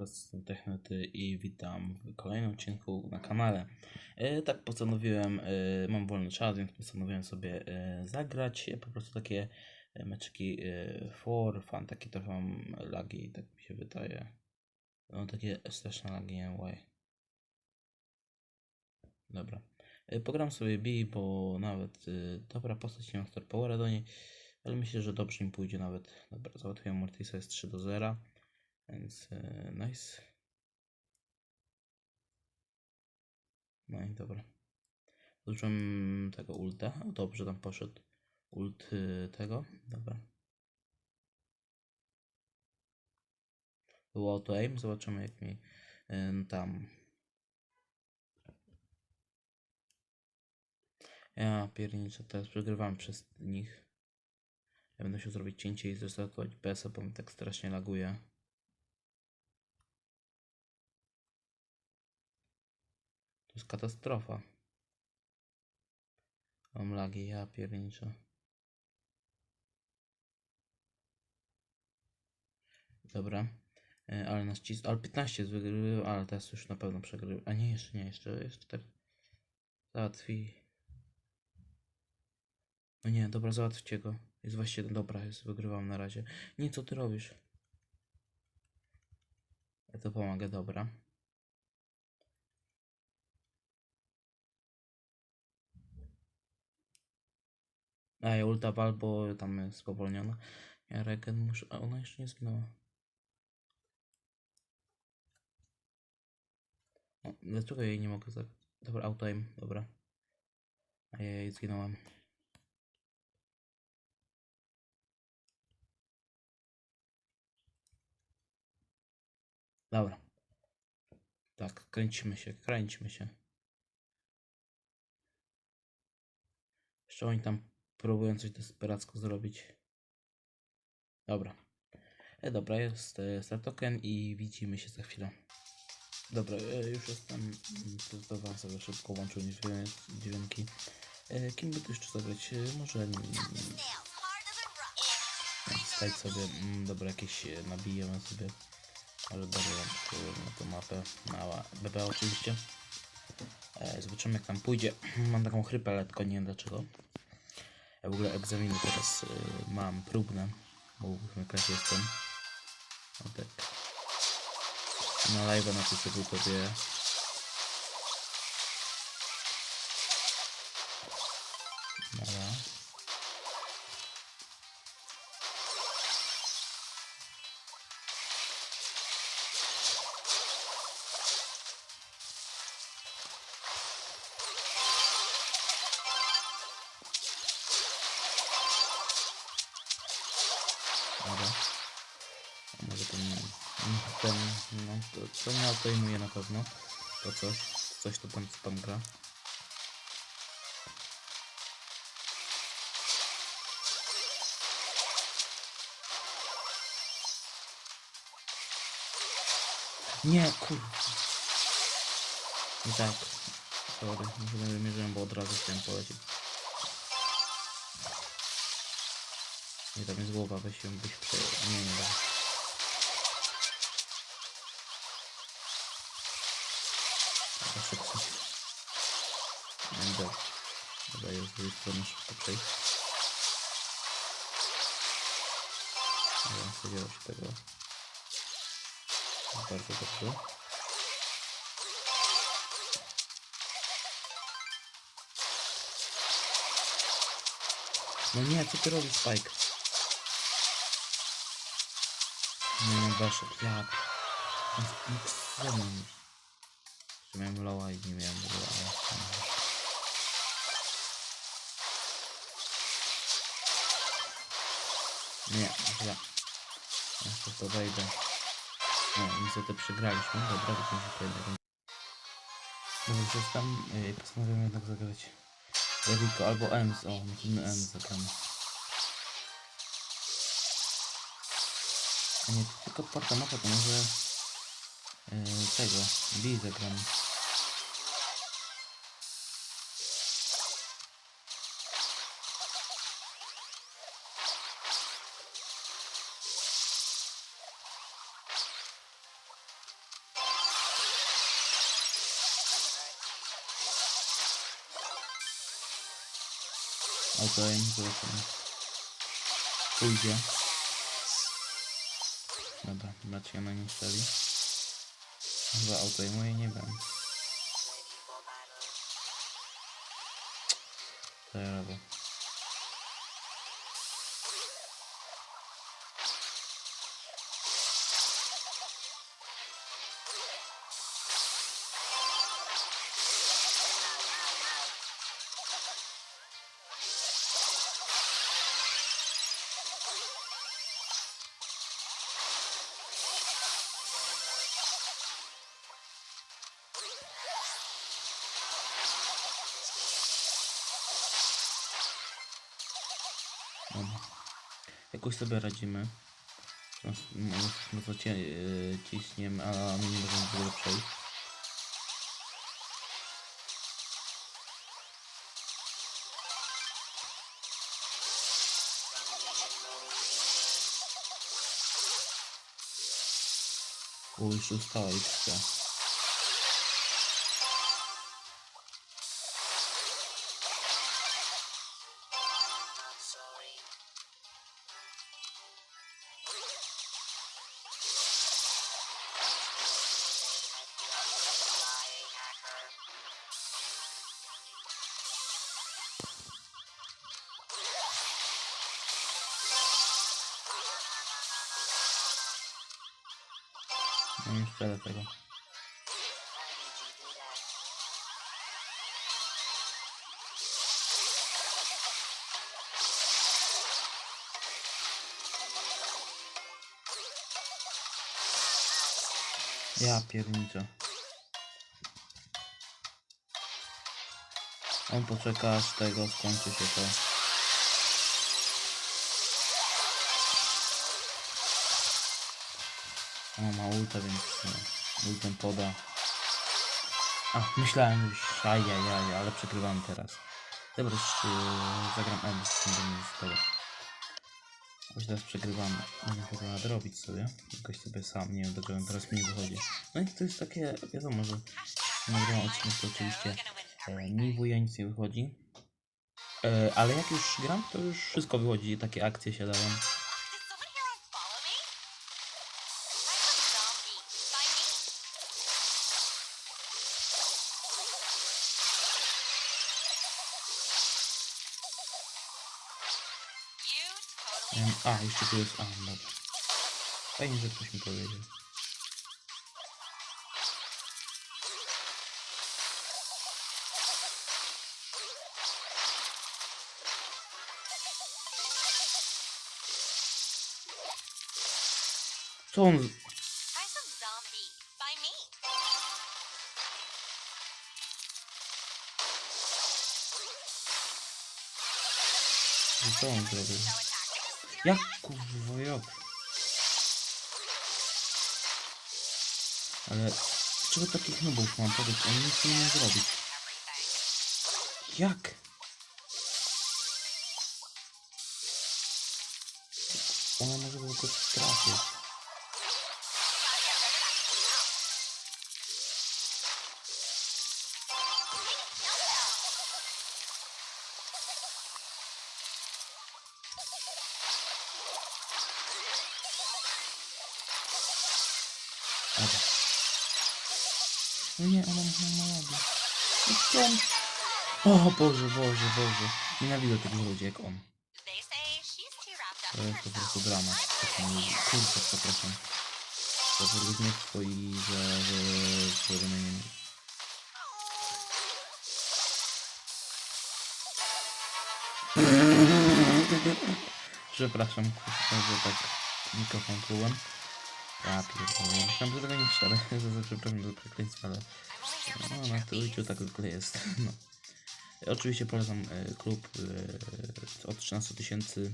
Jestem Technoty i witam w kolejnym odcinku na kanale. E, tak postanowiłem, e, mam wolny czas, więc postanowiłem sobie e, zagrać po prostu takie meczyki e, for fun, takie trochę mam lagi, tak mi się wydaje. No takie straszne lagi, why. Dobra. Pogram sobie B, bo nawet dobra postać, nie mam star powera do niej, ale myślę, że dobrze mi pójdzie nawet. Dobra, załatwiłem Mortisa, jest 3 do 0. Więc e, nice. No i dobra. Użyłem tego ulta. O, dobrze, tam poszedł ult y, tego. Dobra. Było auto aim. Zobaczymy jak mi y, tam. Ja pierniczę, teraz przegrywam przez nich. Ja będę musiał zrobić cięcie i zresetować PS-a, bo mi tak strasznie laguje. Jest katastrofa. Mam lagi, ja pierniczę. Dobra. E, Ale nas cis... Ale 15 jest wygrywał, ale teraz już na pewno przegrywa. A nie, jeszcze nie, jeszcze, jeszcze tak. Załatwi. No nie, dobra, załatwcie go. Jest właściwie dobra, jest, wygrywam na razie. Nie, co ty robisz? Ja to pomogę, dobra. A ja ulta bal, bo tam jest spowolniona. Ja regen muszę. A ona jeszcze nie zginęła. O, dlaczego jej nie mogę zabić? Dobra, auto aim, dobra. A ja jej zginąłem. Dobra. Tak, kręcimy się, kręcimy się. Jeszcze oni tam próbują coś desperacko zrobić. Dobra. E, dobra, jest e, start token i widzimy się za chwilę. Dobra, e, już jestem. Testowałem sobie szybko, łączył dźwięki. E, kim by tu jeszcze zagrać? Może stać sobie, mm, dobra, jakieś nabijemy sobie. Ale daruję na tą mapę. Mała BB oczywiście. Zobaczymy jak tam pójdzie. Mam taką chrypę, ale tylko nie wiem dlaczego. Ja w ogóle egzaminy teraz y, mam próbne, bo w ósmej klasie jestem. No tak. Na live na to sobie. Ten, ten, no to, to nie odejmuje na pewno. To coś, coś to co tam gra. Nie, kurwa. I tak. Sorry, nie wymierzyłem, bo od razu chciałem polecieć. Nie, tam jest głowa, weź ją, byś prze... Nie, nie da. Drugiej strony szybko przejść. Spodziewał się tego. Bardzo dobrze. No nie, co ty robisz, Spike? Nie, nie, weszedł, ja... Nie wiem. Że miałem loła i nie miałem w ogóle, Nie, źle. Jeszcze to wejdę. No, niestety przegraliśmy. Dobra, wykończyć to jednego. Dobra, już jestem. Yy, postanowiłem jednak zagrać. Jericho albo Ems. O, musimy Ems zagramy. A nie, tylko otwarta mapa, to może... Yy, tego, B zagramy. Auto aim, zobaczymy. Pójdzie. Dobra, raczej ona nie strzeli. Chyba auto aimuje, nie wiem. Co ja robię? Jakoś sobie radzimy. No, no, no cie, yy, ciśniemy, a my nie możemy w ogóle przejść. Już ustała i No nie sprzeda tego. Ja pierniczę. On poczeka aż tego skończy się to. O, ma ulta, więc e, ultem poda. A, myślałem już, ajajaj, ale przegrywamy teraz. Dobra, już e, zagram M, tym będzie z tego. Już teraz przegrywamy. Nie jak to nadrobić sobie. Jakoś sobie sam, nie wiem, dlaczego teraz mi nie wychodzi. No i to jest takie, wiadomo, że nagrywam odcinek, to oczywiście e, mi wuja nic nie wychodzi. E, ale jak już gram, to już wszystko wychodzi, takie akcje się dają. A, jeszcze tu jest. A, dobra. Fajnie, że ktoś mi powiedział. Co on. Co on zrobił? Jak kurwa, jak? Ale czego takich nubów mam? Powiedz, on nic nie umie zrobić. Jak? Ona może go trafić. O Boże, Boże, Boże. Nienawidzę takich ludzi jak on. To jest po prostu dramat. Kurczę, przepraszam. To wyróżniectwo i że... że... że mnie nie Przepraszam, że tak mikrofon plułem. Ja pierdolę. Myślałem, że tego nie szczerę. Za przepraszam za przekleństwo, ale... I'm only here for No, na. Twitchu tak zwykle jest. No. Oczywiście polecam e, klub e, od 13 tysięcy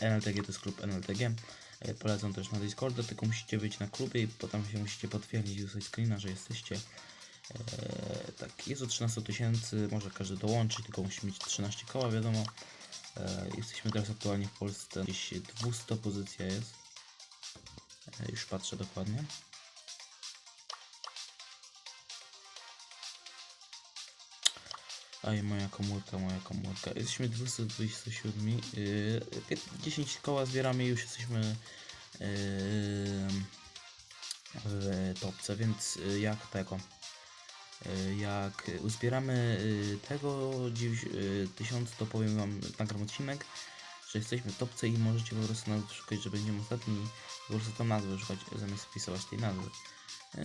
NLTG to jest klub NLTG. E, Polecam też na Discorda, tylko musicie być na klubie i potem się musicie potwierdzić i screena, że jesteście. E, tak, jest od 13 tysięcy, może każdy dołączy, tylko musi mieć 13 koła, wiadomo. E, jesteśmy teraz aktualnie w Polsce, gdzieś 200 pozycja jest. Już patrzę dokładnie. Aj, moja komórka, moja komórka. Jesteśmy 227. Yy, 10 koła zbieramy i już jesteśmy yy, w topce, więc yy, jak tego? Yy, jak uzbieramy yy, tego dziś, yy, 1000, to powiem wam, nagram odcinek, że jesteśmy topce i możecie po prostu nas szukać, że będziemy ostatni, po prostu tą nazwę szukać, zamiast wpisywać tej nazwy. Yy,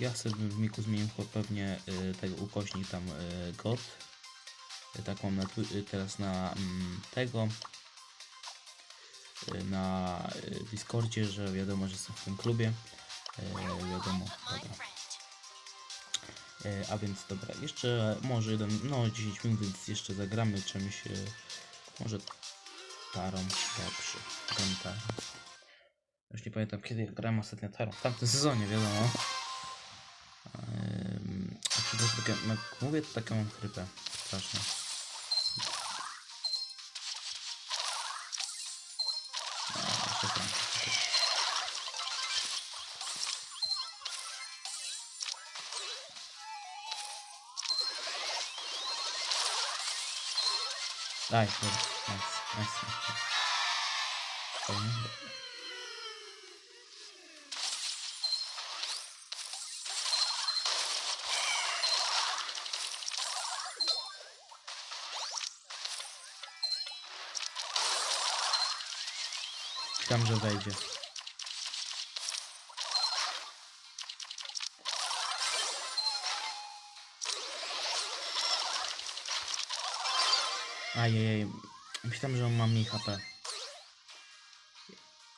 ja sobie w miku zmienił pewnie yy, tego ukośnik tam yy, god. Yy, tak mam na, teraz na mm, tego na Discordzie, że wiadomo, że jestem w tym klubie. Wiadomo, dobra. E, a więc dobra, jeszcze może jeden, no 10 minut, więc jeszcze zagramy czymś, e, może tarą, dobrze, gramy tarą. Już nie pamiętam kiedy grałem ostatnio tarą, w tamtym sezonie wiadomo. Przepraszam, takie, jak mówię to taką mam chrypę, strasznie. Daj, nice, nice, nice. nice. Fajnie. Tam, że wejdzie. Ajajaj, myślałem, że on ma mniej HP.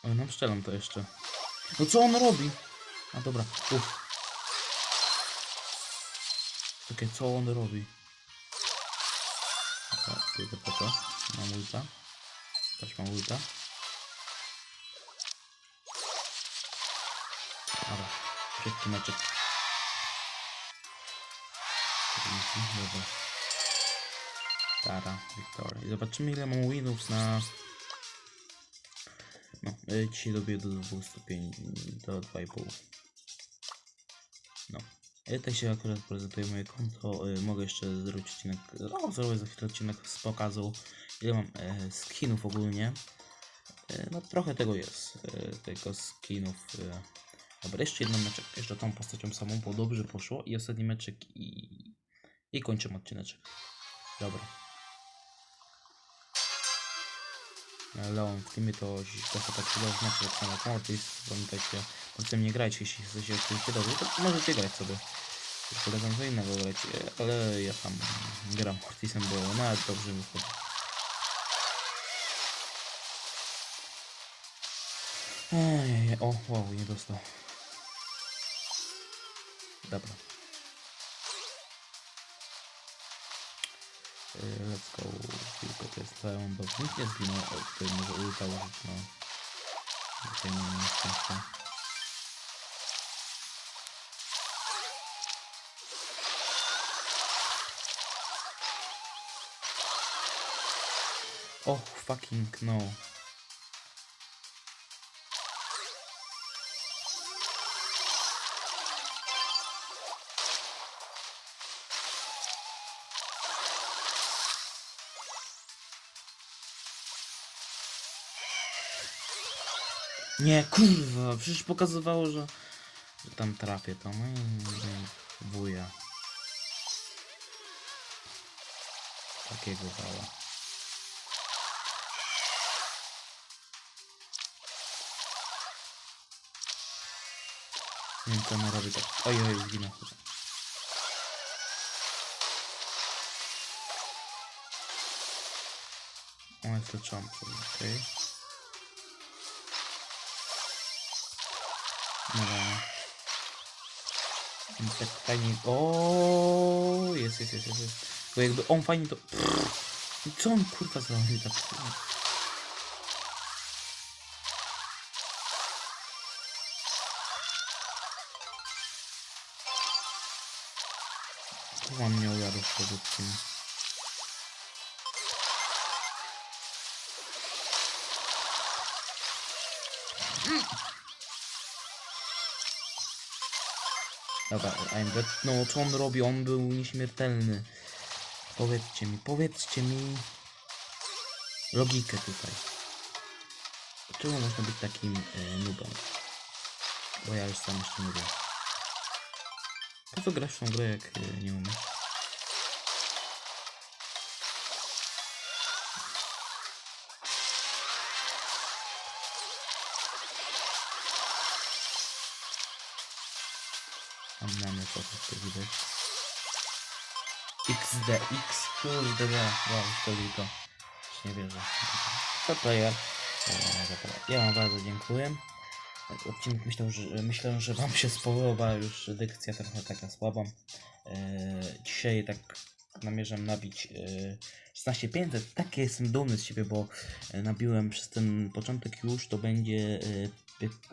Ale nam strzelam to jeszcze. No co on robi? A dobra, uff. Czekaj, co on robi? Dobra, idę po to. Mam ulta. Też mam ulta. Dobra, szybki meczek. Dobra. Tara, Victoria. Zobaczymy ile mam winów na... No, dzisiaj dobiję do 205, do 2,5. No. I tak się akurat prezentuje moje konto. Y, mogę jeszcze zrobić odcinek, no zrobię za chwilę odcinek z pokazu, ile mam e, skinów ogólnie. E, no trochę tego jest, e, tego skinów. Dobra, jeszcze jeden meczek, jeszcze tą postacią samą, bo dobrze poszło. I ostatni meczek i... I kończymy odcineczek. Dobra. Leon w teamie to trochę tak się znaczy, jak samo Mortis. Pamiętajcie, możecie nie grać, jeśli chcecie czymś dobrze, to możecie grać sobie. Polecam co innego grać, ale ja tam gram Mortisem, bo nawet dobrze mi wchodzi. Ej, o, wow, nie dostał. Dobra. Let's go. Tylko to jest Leon, bo nikt nie zginął. O, tutaj może ulta użyć, no. Tutaj nie mam szczęścia. Oh, fucking no. Nie, kurwa, przecież pokazywało, że, że tam trafię to. No i wuja. Takiego wała. Nie wiem co ona robi tak. Oj, oj, zginął. O, jest leczonką, okej. No fajnie. O, jest, jest, jest, jest. Bo jakby on fajnie to. I co on kurwa zrobił tak? Kurwa mnie ujadł z produkcji. Dobra, I'm dead. No, co on robi? On był nieśmiertelny. Powiedzcie mi, powiedzcie mi logikę tutaj. Dlaczego można być takim e, nubem? Bo ja już sam jeszcze nie wiem. Po co grasz w tą grę, jak e, nie umiesz? Widać. XD, X, kurde, da. wow, to. Już nie wierzę. To player. E, dobra. Ja wam bardzo dziękuję. Odcinek myślę, że, myślę, że wam się spodoba, już dykcja trochę taka słaba. E, dzisiaj tak namierzam nabić e, 16500. Tak jestem dumny z siebie, bo e, nabiłem przez ten początek już, to będzie e,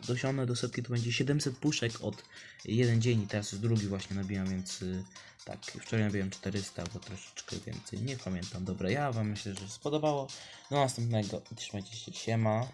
dosiągnę do setki, to będzie 700 puszek od jeden dzień i teraz już drugi właśnie nabijam, więc y, tak, wczoraj nabiłem 400 albo troszeczkę więcej, nie pamiętam. Dobra, ja wam myślę, że się spodobało. Do następnego, trzymajcie się, siema.